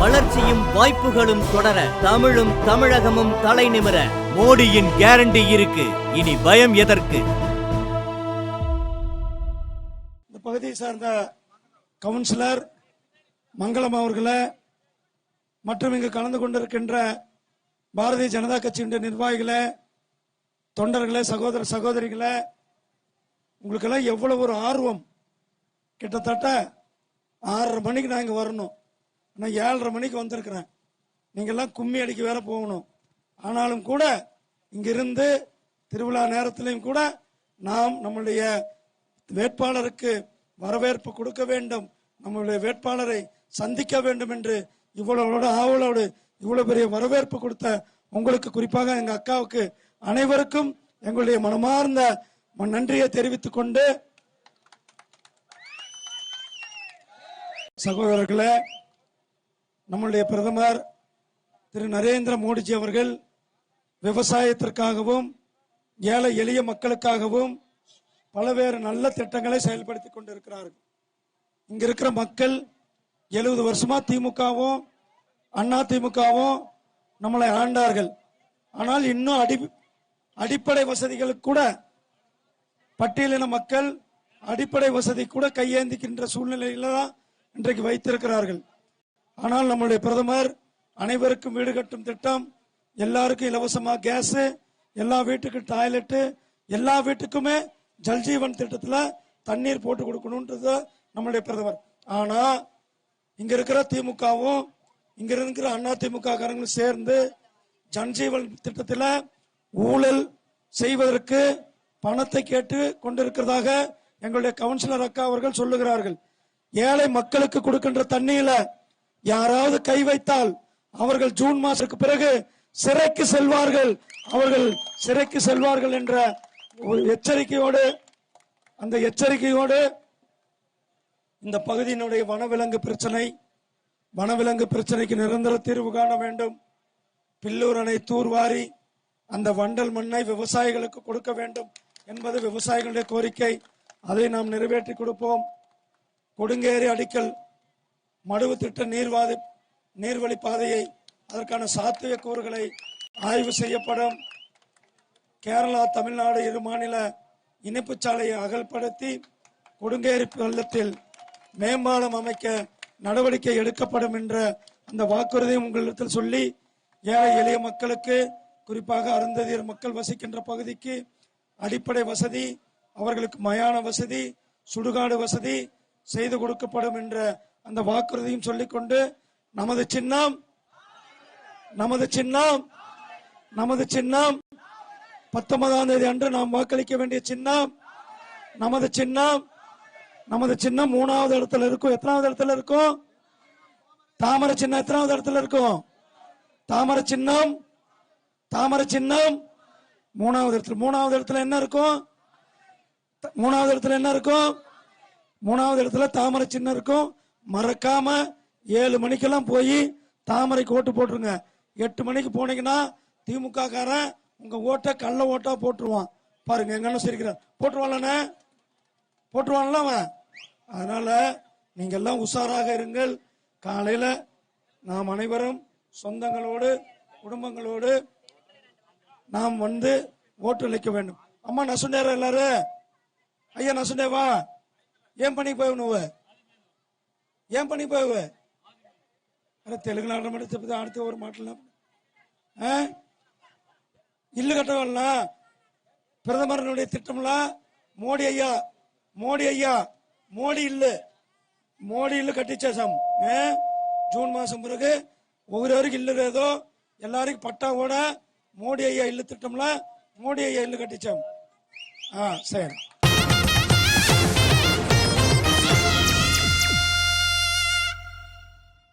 வளர்ச்சியும் வாய்ப்புகளும் தொடர தமிழும் தமிழகமும் தலை நிமிர மோடியின் கேரண்டி இருக்கு. இனி பயம் எதற்கு? இந்த பகுதியை சார்ந்த கவுன்சிலர் மங்களம் அவர்களை மற்றும் இங்கு கலந்து கொண்டிருக்கின்ற பாரதிய ஜனதா கட்சியினுடைய நிர்வாகிகளை தொண்டர்களை சகோதர சகோதரிகளை உங்களுக்கெல்லாம் எவ்வளவு ஒரு ஆர்வம். கிட்டத்தட்ட ஆறரை மணிக்கு நான் இங்கே வரணும். நான் ஏழரை மணிக்கு வந்திருக்கிறேன். நீங்கள்லாம் கும்மி அடிக்க வேற போகணும். ஆனாலும் கூட இங்கிருந்து திருவிழா நேரத்திலையும் கூட நாம் நம்முடைய வேட்பாளருக்கு வரவேற்பு கொடுக்க வேண்டும். நம்முடைய வேட்பாளரை சந்திக்க வேண்டும் என்று இவ்வளவோட ஆவலோடு இவ்வளவு பெரிய வரவேற்பு கொடுத்த உங்களுக்கு குறிப்பாக எங்கள் அக்காவுக்கு அனைவருக்கும் எங்களுடைய மனமார்ந்த நன்றியை தெரிவித்துக் கொண்டு சகோதரர்களே நம்முடைய பிரதமர் திரு நரேந்திர மோடிஜி அவர்கள் விவசாயத்திற்காகவும் ஏழை எளிய மக்களுக்காகவும் பலவேறு நல்ல திட்டங்களை செயல்படுத்தி கொண்டிருக்கிறார்கள். இங்க இருக்கிற மக்கள் எழுபது வருஷமா திமுகவும் அண்ணா திமுகவும் நம்மளை ஆண்டார்கள். ஆனால் இன்னும் அடி அடிப்படை வசதிகளுக்கு கூட பட்டியலின மக்கள் அடிப்படை வசதி கூட கையேந்திக்கின்ற சூழ்நிலையில தான் இன்றைக்கு வைத்திருக்கிறார்கள். ஆனால் நம்முடைய பிரதமர் அனைவருக்கும் வீடு கட்டும் திட்டம் எல்லாருக்கும் இலவசமா கேஸ் எல்லா வீட்டுக்கு டாய்லெட்டு எல்லா வீட்டுக்குமே ஜல்ஜீவன் திட்டத்துல தண்ணீர் போட்டு கொடுக்கணும்ன்றது நம்முடைய பிரதமர். ஆனா இங்க இருக்கிற திமுகவும் இங்க இருக்கிற அண்ணா திமுக காரங்களும் சேர்ந்து ஜன்ஜீவன் திட்டத்தில் ஊழல் செய்வதற்கு பணத்தை கேட்டு கொண்டிருக்கிறதாக எங்களுடைய கவுன்சிலர் அக்கா அவர்கள் சொல்லுகிறார்கள். ஏழை மக்களுக்கு கொடுக்கின்ற தண்ணியில யாராவது கை வைத்தால் அவர்கள் ஜூன் மாசத்துக்கு பிறகு சிறைக்கு செல்வார்கள். அவர்கள் சிறைக்கு செல்வார்கள் என்ற ஒரு எச்சரிக்கையோடு அந்த எச்சரிக்கையோடு இந்த பகுதியினுடைய வனவிலங்கு பிரச்சனை வனவிலங்கு பிரச்சனைக்கு நிரந்தர தீர்வு காண வேண்டும். பில்லூர் அணை தூர்வாரி அந்த வண்டல் மண்ணை விவசாயிகளுக்கு கொடுக்க வேண்டும் என்பது விவசாயிகளுடைய கோரிக்கை. அதை நாம் நிறைவேற்றி கொடுப்போம். கொடுங்கேரி அடிக்கல் மடுவு திட்ட நீர்வாதி நீர்வழி பாதையை அதற்கான சாத்திய கூறுகளை ஆய்வு செய்யப்படும். கேரளா தமிழ்நாடு இரு மாநில இணைப்பு சாலையை அகல்படுத்தி கொடுங்கேரி பள்ளத்தில் மேம்பாலம் அமைக்க நடவடிக்கை எடுக்கப்படும் என்ற அந்த வாக்குறுதியை உங்களிடத்தில் சொல்லி ஏழை எளிய மக்களுக்கு குறிப்பாக அருந்ததியர் மக்கள் வசிக்கின்ற பகுதிக்கு அடிப்படை வசதி அவர்களுக்கு மயான வசதி சுடுகாடு வசதி செய்து கொடுக்கப்படும் என்ற அந்த வாக்குறுதியும் சொல்லிக்கொண்டு நமது சின்னம் நமது சின்னம் நமது சின்னம் பத்தொன்பதாம் தேதி அன்று நாம் வாக்களிக்க வேண்டிய சின்னம் நமது சின்னம் நமது சின்னம் மூணாவது இடத்துல இருக்கும். எத்தனாவது இடத்துல இருக்கும்? தாமரை சின்னம் எத்தனாவது இடத்துல இருக்கும்? தாமரை சின்னம் தாமரை சின்னம் மூணாவது இடத்துல மூணாவது இடத்துல என்ன இருக்கும்? மூணாவது இடத்துல என்ன இருக்கும்? மூணாவது இடத்துல தாமரை சின்னம் இருக்கும். மறக்காம ஏழு மணிக்கெல்லாம் போய் தாமரைக்கு ஓட்டு போட்டுருங்க. எட்டு மணிக்கு போனீங்கன்னா திமுக காரன் உங்க ஓட்டை கள்ள ஓட்டா போட்டுருவான். பாருங்க எங்கன்னு சிரிக்கிறான் போட்டுருவான்லண்ணே. போட்டுருவான்ல அவன். அதனால நீங்கெல்லாம் உஷாராக இருங்கள். காலையில நாம் அனைவரும் சொந்தங்களோடு குடும்பங்களோடு நாம் வந்து ஓட்டு அளிக்க வேண்டும். அம்மா நசுண்டேரா எல்லாரு ஐயா நசுண்டேவா ஏன் பண்ணி போய் உணவு? ఏం పనికి పోయావు అరే తెలుగు నాటమంటే చెప్తే ఆడితే ఎవరు మాట్లాడినప్పుడు ఆ? ఇల్లు కట్టవాలనా பிரதமரனுடைய திட்டம்ல மோடி ஐயா மோடி ஐயா மோடி இல்லு మోడీ ఇల్లు కట్టించేసాం ఏ? జూన్ మాసం பிறகு ஒவ்வொருவருக்கு ఇల్లు లేదో எல்லாருக்கும் పట్టా కూడా మోడీ అయ్యా ఇల్లు తిట్టంలా మోడీ అయ్యా ఇల్లు కట్టించాం ఆ, సరే